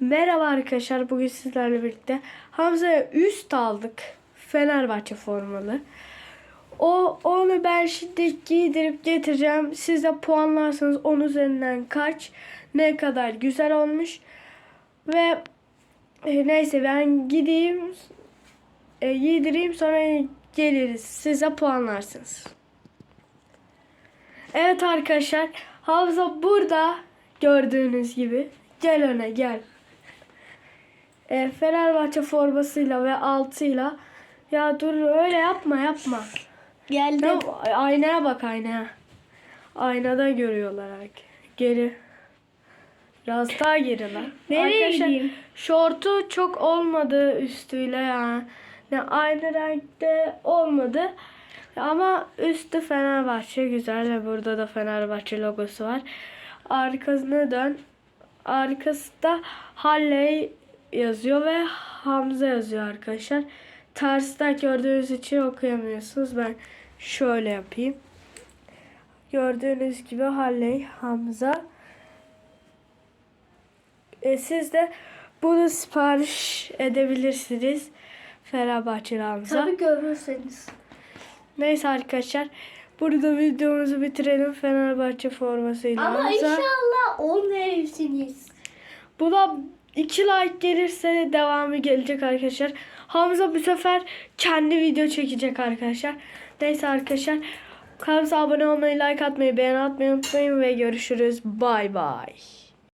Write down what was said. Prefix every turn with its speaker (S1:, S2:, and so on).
S1: Merhaba arkadaşlar. Bugün sizlerle birlikte Hamza'ya üst aldık. Fenerbahçe formalı. O onu ben şimdi giydirip getireceğim. Siz de puanlarsanız 10 üzerinden kaç ne kadar güzel olmuş. Ve e, neyse ben gideyim e, giydireyim sonra geliriz. Siz de puanlarsınız. Evet arkadaşlar. Hamza burada gördüğünüz gibi. Gel öne gel. E, Fenerbahçe formasıyla ve altıyla. Ya dur öyle yapma yapma.
S2: Geldim.
S1: Ya, aynaya bak aynaya. Aynada görüyorlar herkes. Geri. Biraz daha geri lan.
S2: Nereye
S1: Arkadaşlar,
S2: gideyim?
S1: Şortu çok olmadı üstüyle yani. Ne aynı renkte olmadı. Ama üstü Fenerbahçe güzel ve burada da Fenerbahçe logosu var. Arkasına dön. Arkasında Halley yazıyor ve Hamza yazıyor arkadaşlar. Tersten gördüğünüz için okuyamıyorsunuz. Ben şöyle yapayım. Gördüğünüz gibi Halley, Hamza. E, siz de bunu sipariş edebilirsiniz. Fenerbahçeli Hamza.
S2: Tabii görürseniz.
S1: Neyse arkadaşlar. Burada videomuzu bitirelim. Fenerbahçe formasıyla
S2: Ama
S1: Hamza.
S2: inşallah 10 verirsiniz.
S1: Buna 2 like gelirse devamı gelecek arkadaşlar. Hamza bu sefer kendi video çekecek arkadaşlar. Neyse arkadaşlar. Kanalımıza abone olmayı, like atmayı, beğen atmayı unutmayın ve görüşürüz. Bay bay.